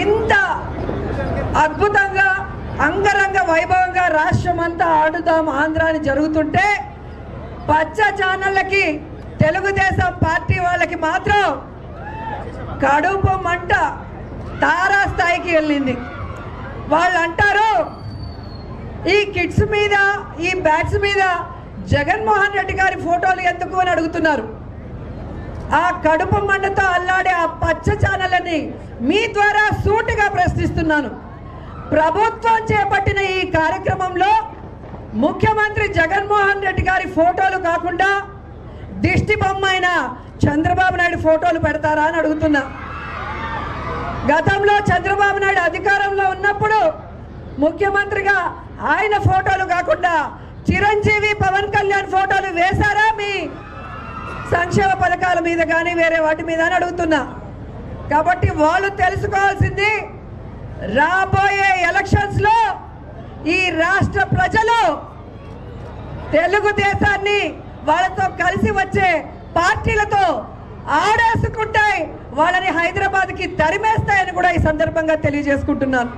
ఇంత అద్భుతంగా అంగరంగ వైభవంగా రాష్ట్రం అంతా ఆడుదాం ఆంధ్ర అని జరుగుతుంటే పచ్చ ఛానళ్ళకి తెలుగుదేశం పార్టీ వాళ్ళకి మాత్రం కడుపు మంట తారాస్థాయికి వెళ్ళింది. వాళ్ళు అంటారు ఈ కిడ్స్ మీద ఈ బ్యాట్స్ మీద జగన్మోహన్ రెడ్డి గారి ఫోటోలు ఎందుకు అని అడుగుతున్నారు. ఆ కడుపు మంటతో అల్లాడే ఆ పచ్చ ఛానళ్ళని మీ ద్వారా సూటిగా ప్రశ్నిస్తున్నాను. ప్రభుత్వం చేపట్టిన ఈ కార్యక్రమంలో ముఖ్యమంత్రి జగన్మోహన్ రెడ్డి గారి ఫోటోలు కాకుండా దిష్టి బొమ్మైన అయిన చంద్రబాబు నాయుడు ఫోటోలు పెడతారా అని అడుగుతున్నా. గతంలో చంద్రబాబు నాయుడు అధికారంలో ఉన్నప్పుడు ముఖ్యమంత్రిగా ఆయన ఫోటోలు కాకుండా చిరంజీవి పవన్ కళ్యాణ్ ఫోటోలు వేశారా మీ సంక్షేమ పథకాల మీద కానీ వేరే వాటి మీద అని అడుగుతున్నా. కాబట్టి వాళ్ళు తెలుసుకోవాల్సింది రాబోయే ఎలక్షన్స్లో ఈ రాష్ట్ర ప్రజలు తెలుగుదేశాన్ని వాళ్ళతో కలిసి వచ్చే పార్టీలతో ఆడేసుకుంటాయి వాళ్ళని హైదరాబాద్కి తరిమేస్తాయని కూడా ఈ సందర్భంగా తెలియజేసుకుంటున్నాను.